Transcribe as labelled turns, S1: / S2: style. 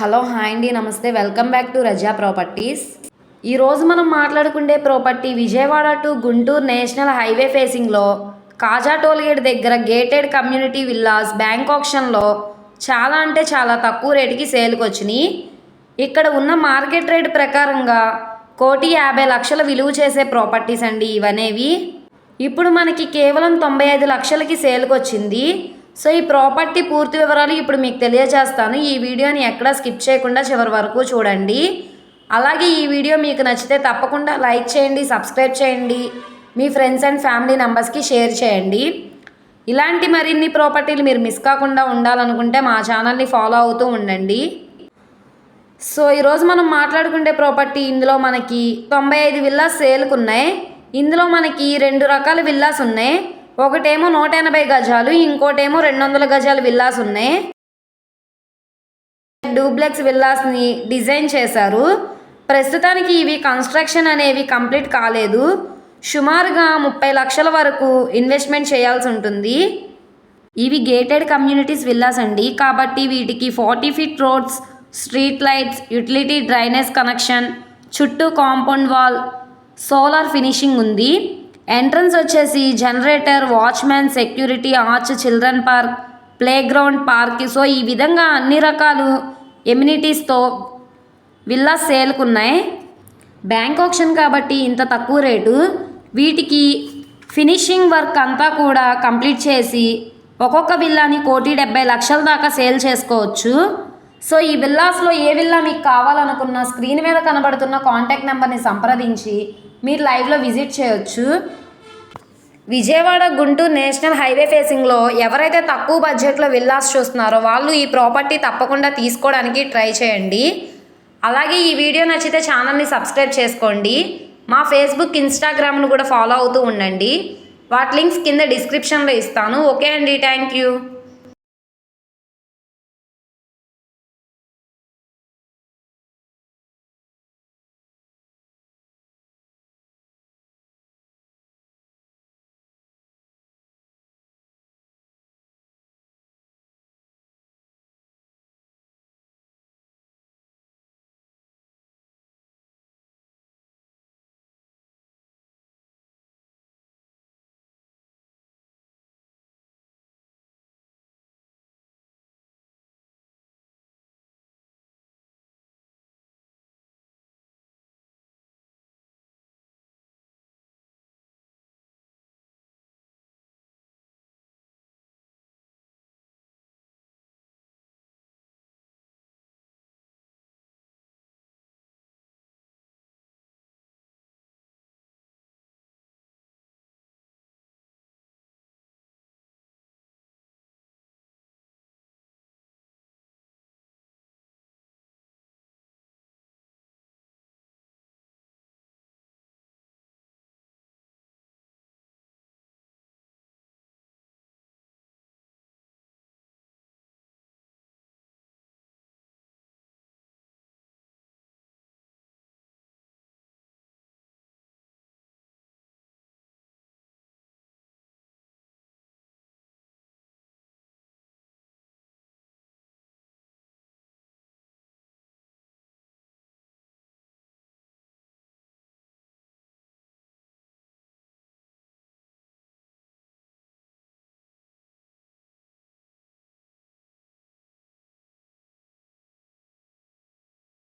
S1: Hello hi అండి నమస్తే. Welcome back to Raja properties. ఈరోజు మనం మాట్లాడుకుండే property Vijayawada to Guntur national highway ఫేసింగ్లో కాజా టోల్గేట్ దగ్గర గేటెడ్ కమ్యూనిటీ విల్లాస్ బ్యాంక్ ఆప్షన్లో చాలా అంటే చాలా తక్కువ రేటుకి సేల్కి వచ్చినాయి. ఇక్కడ ఉన్న మార్కెట్ రేట్ ప్రకారంగా కోటి యాభై లక్షల విలువ చేసే ప్రాపర్టీస్ అండి ఇవనేవి. ఇప్పుడు మనకి కేవలం తొంభై ఐదు లక్షలకి సేల్కి వచ్చింది. సో ఈ ప్రాపర్టీ పూర్తి వివరాలు ఇప్పుడు మీకు తెలియజేస్తాను. ఈ వీడియోని ఎక్కడా స్కిప్ చేయకుండా చివరి వరకు చూడండి. అలాగే ఈ వీడియో మీకు నచ్చితే తప్పకుండా లైక్ చేయండి సబ్స్క్రైబ్ చేయండి మీ ఫ్రెండ్స్ అండ్ ఫ్యామిలీ మెంబర్స్కి షేర్ చేయండి. ఇలాంటి మరిన్ని ప్రాపర్టీలు మీరు మిస్ కాకుండా ఉండాలనుకుంటే మా ఛానల్ని ఫాలో అవుతూ ఉండండి. సో ఈరోజు మనం మాట్లాడుకుంటే ప్రాపర్టీ ఇందులో మనకి తొంభై ఐదు విల్లాస్ సేల్కు ఉన్నాయి ఇందులో మనకి రెండు రకాల విల్లాస్ ఉన్నాయి. ఒకటేమో నూట ఎనభై గజాలు ఇంకోటేమో రెండు వందల గజాల విల్లాస్ ఉన్నాయి. డూప్లెక్స్ విల్లాస్ని డిజైన్ చేశారు. ప్రస్తుతానికి ఇవి కన్స్ట్రక్షన్ అనేవి కంప్లీట్ కాలేదు. సుమారుగా ముప్పై లక్షల వరకు ఇన్వెస్ట్మెంట్ చేయాల్సి ఉంటుంది. ఇవి గేటెడ్ కమ్యూనిటీస్ విల్లాస్ అండి. కాబట్టి వీటికి forty feet roads street lights utility drainage connection చుట్టూ కాంపౌండ్ వాల్ సోలార్ ఫినిషింగ్ ఉంది. ఎంట్రన్స్ వచ్చేసి generator watchman security arch children park play ground park. So ఈ విధంగా అన్ని రకాలు ఎమ్యూనిటీస్తో విల్లా సేల్కున్నాయి బ్యాంక్ ఆప్షన్ కాబట్టి ఇంత తక్కువ రేటు. వీటికి ఫినిషింగ్ వర్క్ అంతా కూడా కంప్లీట్ చేసి ఒక్కొక్క విల్లాని కోటి డెబ్బై లక్షల దాకా సేల్ చేసుకోవచ్చు. సో ఈ విల్లాస్లో ఏ విల్లా మీకు కావాలనుకున్న స్క్రీన్ మీద కనబడుతున్న కాంటాక్ట్ నెంబర్ని సంప్రదించి మీరు లైవ్లో విజిట్ చేయొచ్చు. విజయవాడ గుంటూరు నేషనల్ హైవే ఫేసింగ్లో ఎవరైతే తక్కువ బడ్జెట్లో విల్లాస్ చూస్తున్నారో వాళ్ళు ఈ ప్రాపర్టీ తప్పకుండా తీసుకోవడానికి ట్రై చేయండి. అలాగే ఈ వీడియో నచ్చితే ఛానల్ని సబ్స్క్రైబ్ చేసుకోండి. మా ఫేస్బుక్ ఇన్స్టాగ్రామ్ను కూడా ఫాలో అవుతూ ఉండండి. వాటి లింక్స్ కింద డిస్క్రిప్షన్లో ఇస్తాను. ఓకే అండి. Thank you.